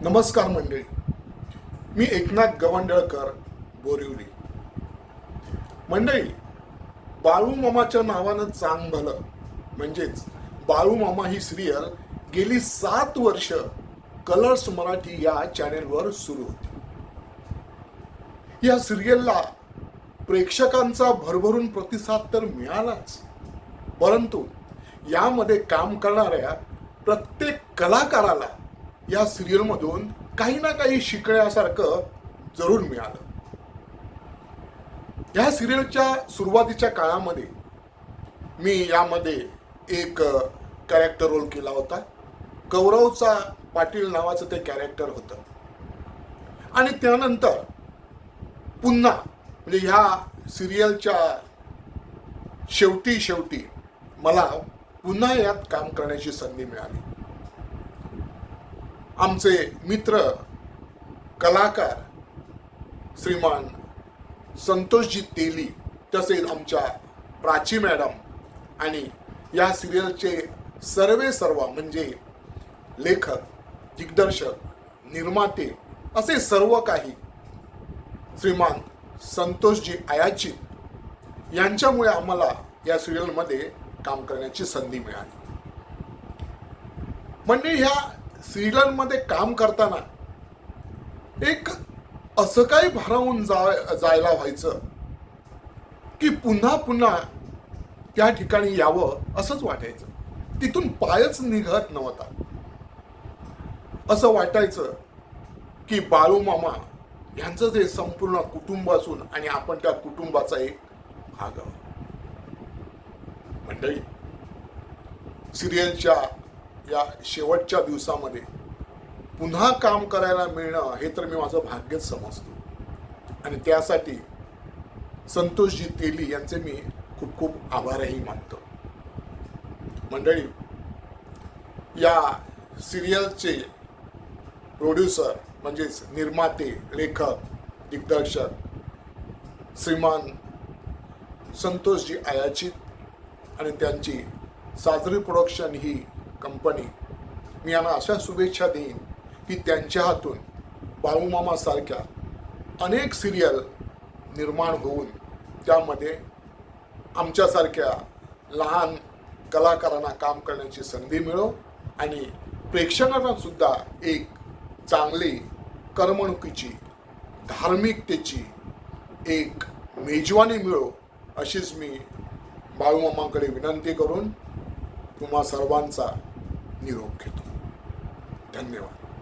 नमस्कार मंडळी. मी एकनाथ गवंडळकर बोरिवली. मंडळी बाळूमामाच्या नावानं चांग झालं म्हणजेच बाळूमामा ही सिरियल गेली सात वर्ष कलर्स मराठी या चॅनेलवर सुरू होती. या सिरियलला प्रेक्षकांचा भरभरून प्रतिसाद तर मिळालाच. परंतु यामध्ये काम करणाऱ्या प्रत्येक कलाकाराला या सिरियलमधून काही ना काही शिकण्यासारखं जरूर मिळालं. या सिरियलच्या सुरुवातीच्या काळामध्ये मी यामध्ये एक कॅरेक्टर रोल केला होता. कौरवचा पाटील नावाचं ते कॅरेक्टर होतं. आणि त्यानंतर पुन्हा म्हणजे ह्या सिरियलच्या शेवटी शेवटी मला पुन्हा यात काम करण्याची संधी मिळाली. आमचे मित्र कलाकार श्रीमान संतोषजी तेली तसेच आमच्या प्राची मॅडम आणि या सिरियलचे सर्वे सर्व म्हणजे लेखक दिग्दर्शक निर्माते असे सर्व काही श्रीमान संतोषजी आयाचित यांच्यामुळे आम्हाला या सिरियलमध्ये काम करण्याची संधी मिळाली. म्हणजे ह्या सिरियलमध्ये काम करताना एक असं काही भारावून जा जायला व्हायचं की पुन्हा पुन्हा त्या ठिकाणी यावं असंच वाटायचं. तिथून पायच निघत नव्हता. असं वाटायचं की बाळूमामा यांचं जे संपूर्ण कुटुंब असून आणि आपण त्या कुटुंबाचा एक भाग आहोत. मंडळी सिरियलच्या या शेवटच्या दिवसामध्ये पुन्हा काम करायला मिळणं हे तर मी माझं भाग्यच समजतो. आणि त्यासाठी संतोषजी तेली यांचे मी खूप खूप आभारही मानतो. मंडळी या सिरियलचे प्रोड्युसर म्हणजेच निर्माते लेखक दिग्दर्शक श्रीमान संतोषजी आयाचित आणि त्यांची साजरी प्रोडक्शन ही कंपनी. मी यांना अशा शुभेच्छा देईन की त्यांच्या हातून बाळूमामासारख्या अनेक सिरियल निर्माण होऊन त्यामध्ये आमच्यासारख्या लहान कलाकारांना काम करण्याची संधी मिळो आणि प्रेक्षकांनासुद्धा एक चांगली करमणुकीची धार्मिकतेची एक मेजवानी मिळो अशीच मी बाळूमामाकडे विनंती करून तुम्हा सर्वांचा निरोप घेतो. धन्यवाद.